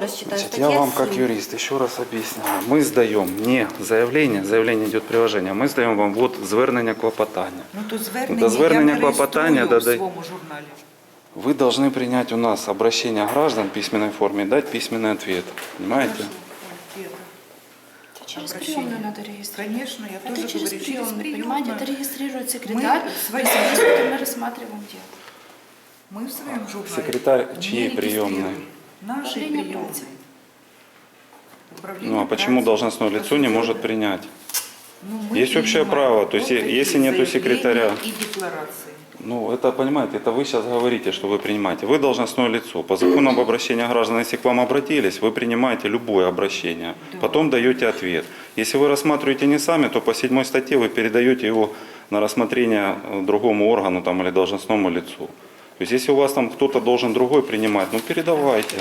Рассчитаю Значит, я статья вам как семь. юрист еще раз объясняю. Мы сдаем не заявление, заявление идет приложение, ми здаємо вам вот звернення клопотання. Ну то звернення, До звернення я клопотання перереєструю додай- в своєму журналі. Вы должны принять у нас обращение граждан в письменной форме и дать письменный ответ. Понимаете? Хорошо, Оль, Вера. Это через Обращение. приемную надо регистрировать. Конечно, я Это тоже через говорю, через приемную, понимаете? Это приемную. регистрирует секретарь, свои- мы с которым мы рассматриваем дело. Мы в своем журнале. Секретарь не чьей приемной? регистрируем. Нашей Управление приемной. Управление Ну а почему должностное лицо не может принять? Ну, мы Есть общее принимаем право, то есть вот е- если нету заявления секретаря. И декларации. Ну, это, понимаете, это вы сейчас говорите, что вы принимаете. Вы должностное лицо. По закону об обращении граждан, если к вам обратились, вы принимаете любое обращение. Потом даете ответ. Если вы рассматриваете не сами, то по седьмой статье вы передаете его на рассмотрение э, другому органу там, или должностному лицу. То есть если у вас там кто-то должен другой принимать, ну передавайте.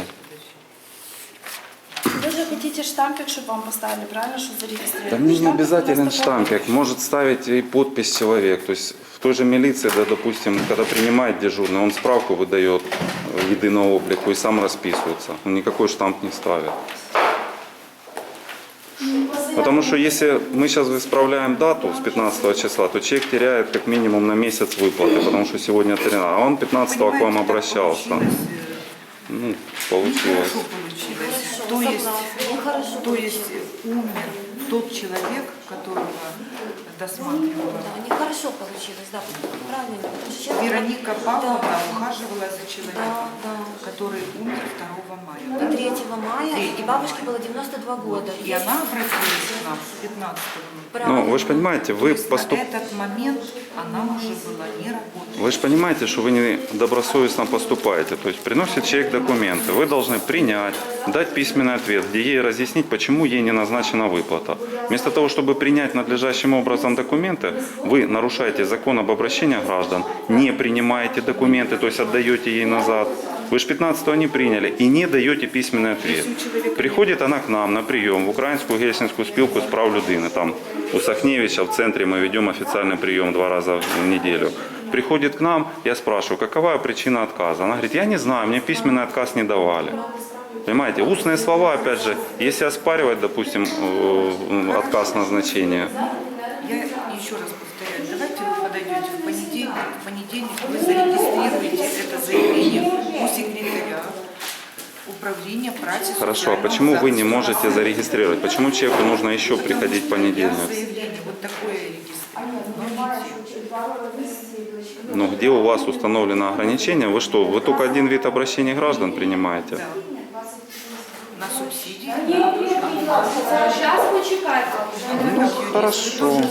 Вы же хотите штампик, чтобы вам поставили, правильно, что зарегистрировали? Да не такого штампик, может ставить и подпись человек. То есть в той же милиции, да, допустим, когда принимает дежурный, он справку выдает э, единого облику и сам расписывается. Он никакой штамп не ставит. Потому что если мы сейчас исправляем дату с 15 числа, то человек теряет как минимум на месяц выплаты, потому что сегодня 13, а он 15 к вам обращался. Ну, получилось. Нехорошо, То есть, то есть умер тот человек, которого досматривала. Да, нехорошо получилось, да, правильно. Вероника Павловна Да, ухаживала за человеком, да. который умер 2 мая. И 3 мая, и 3 бабушке мая. было 92 года. И она обратилась к нам 15 Ну, вы же понимаете, вы поступ... на этот момент она уже была не работающей. Вы же понимаете, что вы не добросовестно поступаете. То есть приносит человек документы, вы должны принять, дать письменный ответ, где ей разъяснить, почему ей не назначена выплата. Вместо того, чтобы принять надлежащим образом документы, вы нарушаете закон об обращении граждан, не принимаете документы, то есть отдаете ей назад. Вы же 15 не приняли и не даете письменный ответ. Приходит она к нам на прием в Українську гельсінську спілку з прав людини. Там у Сахневича в центре мы ведем официальный прием два раза в неделю. Приходит к нам, я спрашиваю, какова причина отказа? Она говорит, я не знаю, мне письменный отказ не давали. Понимаете, устные слова, опять же, если оспаривать, допустим, э, отказ назначения, Я еще раз повторяю, давайте вы подойдете в понедельник, в понедельник вы зарегистрируете это заявление у секретаря управления праці Хорошо, а почему вы не можете зарегистрировать? Почему человеку нужно еще приходить в понедельник? заявление вот такое регистрирую. Но где у вас установлено ограничение? Вы что, вы только один вид обращений граждан принимаете? Да. На субсидии. Сейчас почекайте. Хорошо.